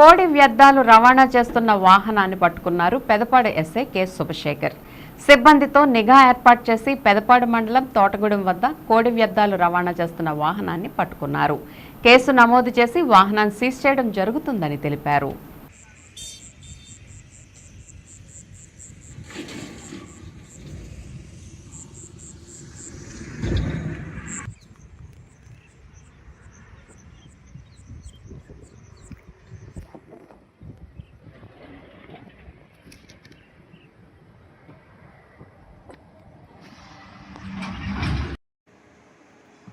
కోడి వ్యర్థాలు రవాణా చేస్తున్న వాహనాన్ని పట్టుకున్నారు పెదపాడు ఎస్ఐ కె శుభశేఖర్. సిబ్బందితో నిఘా ఏర్పాటు చేసి పెదపాడు మండలం తోటగూడెం వద్ద కోడి వ్యర్థాలు రవాణా చేస్తున్న వాహనాన్ని పట్టుకున్నారు. కేసు నమోదు చేసి వాహనాన్ని సీజ్ చేయడం జరుగుతుందని తెలిపారు.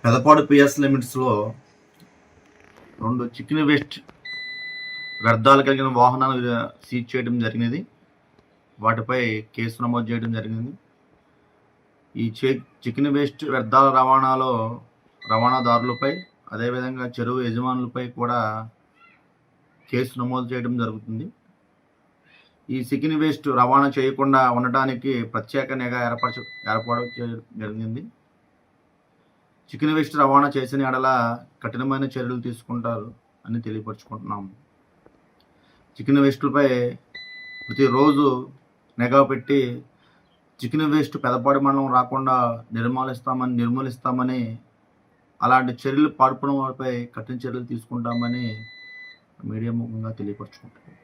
పెదపాడు పిఎస్ లిమిట్స్లో రెండు చికెన్ వేస్ట్ వ్యర్థాలు కలిగిన వాహనాలు సీజ్ చేయడం జరిగినది. వాటిపై కేసు నమోదు చేయడం జరిగింది. ఈ చే చికెన్ వేస్ట్ వ్యర్థాల రవాణాలో రవాణాదారులపై అదేవిధంగా చెరువు యజమానులపై కూడా కేసు నమోదు చేయడం జరుగుతుంది. ఈ చికెన్ వేస్ట్ రవాణా చేయకుండా ఉండటానికి ప్రత్యేక నిఘా ఏర్పరచ ఏర్పాటు చేయడం జరిగింది. చికెన్ వేస్ట్ రవాణా చేసిన ఎడల కఠినమైన చర్యలు తీసుకుంటారు అని తెలియపరుచుకుంటున్నాము చికెన్ వేస్టులపై ప్రతిరోజు నిఘా పెట్టి చికెన్ వేస్ట్ పెదపాడి మండలం రాకుండా నిర్మూలిస్తామని నిర్మూలిస్తామని అలాంటి చర్యలు పాల్పడిన వారిపై కఠిన చర్యలు తీసుకుంటామని మీడియా ముఖంగా తెలియపరుచుకుంటాం